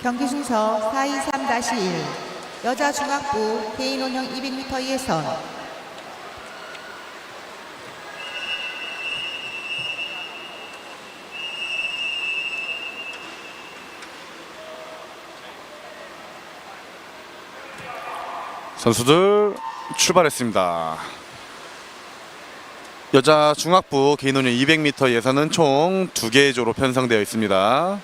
경기 순서 423-1 여자 중학부 개인 운영 200m 예선 선수들 출발했습니다. 여자 중학부 개인 운영 200m 예선은 총두 개의 조로 편성되어 있습니다.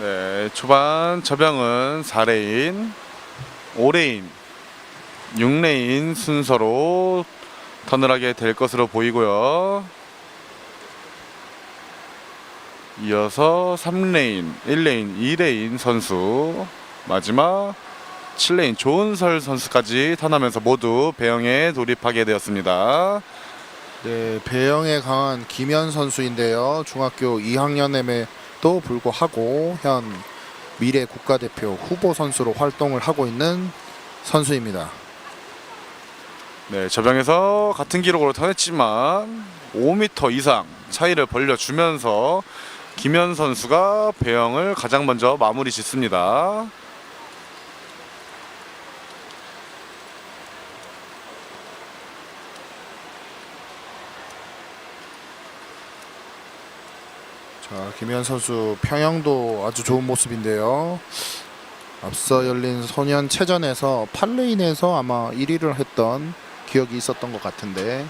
네, 초반 저병은 4레인, 5레인, 6레인 순서로 턴을 하게 될 것으로 보이고요. 이어서 3레인, 1레인, 2레인 선수 마지막 7레인 조은설 선수까지 턴하면서 모두 배영에 돌입하게 되었습니다. 네, 배영에 강한 김현 선수인데요. 중학교 2학년임에 도 불구하고 현 미래 국가대표 후보 선수로 활동을 하고 있는 선수입니다. 네, 저병에서 같은 기록으로 턴했지만 5m 이상 차이를 벌려주면서 김현 선수가 배영을 가장 먼저 마무리 짓습니다. 자, 김현 선수 평영도 아주 좋은 모습인데요. 앞서 열린 소년 체전에서 8레인에서 아마 1위를 했던 기억이 있었던 것 같은데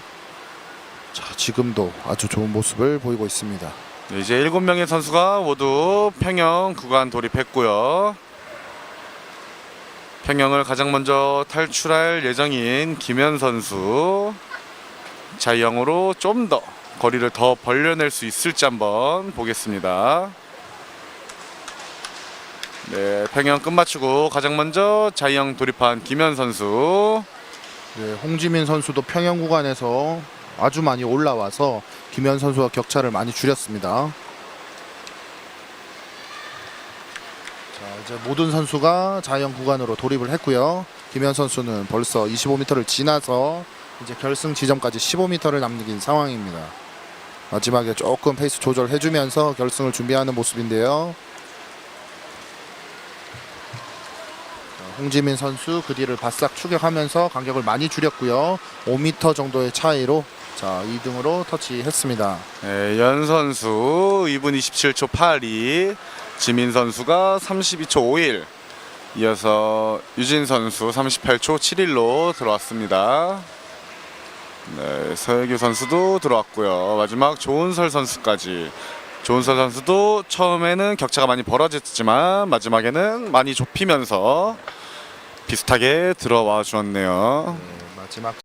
자, 지금도 아주 좋은 모습을 보이고 있습니다. 네, 이제 7명의 선수가 모두 평영 구간 돌입했고요. 평영을 가장 먼저 탈출할 예정인 김현 선수 자이형으로 좀더 거리를 더 벌려낼 수 있을지 한번 보겠습니다. 네, 평영 끝마치고 가장 먼저 자이형 돌입한 김현 선수. 네, 홍지민 선수도 평영 구간에서 아주 많이 올라와서 김현 선수와 격차를 많이 줄였습니다. 자, 이제 모든 선수가 자영 구간으로 돌입을 했고요. 김현 선수는 벌써 25m를 지나서 이제 결승 지점까지 15m를 남긴 상황입니다. 마지막에 조금 페이스 조절해주면서 결승을 준비하는 모습인데요. 자, 홍지민 선수 그 뒤를 바싹 추격하면서 간격을 많이 줄였고요. 5m 정도의 차이로 자 2등으로 터치했습니다. 네, 연 선수 2분 27초 82, 지민 선수가 32초 51, 이어서 유진 선수 38초 71로 들어왔습니다. 네, 서혜규 선수도 들어왔고요. 마지막 조은설 선수까지. 조은설 선수도 처음에는 격차가 많이 벌어졌지만 마지막에는 많이 좁히면서 비슷하게 들어와 주었네요. 네, 마지막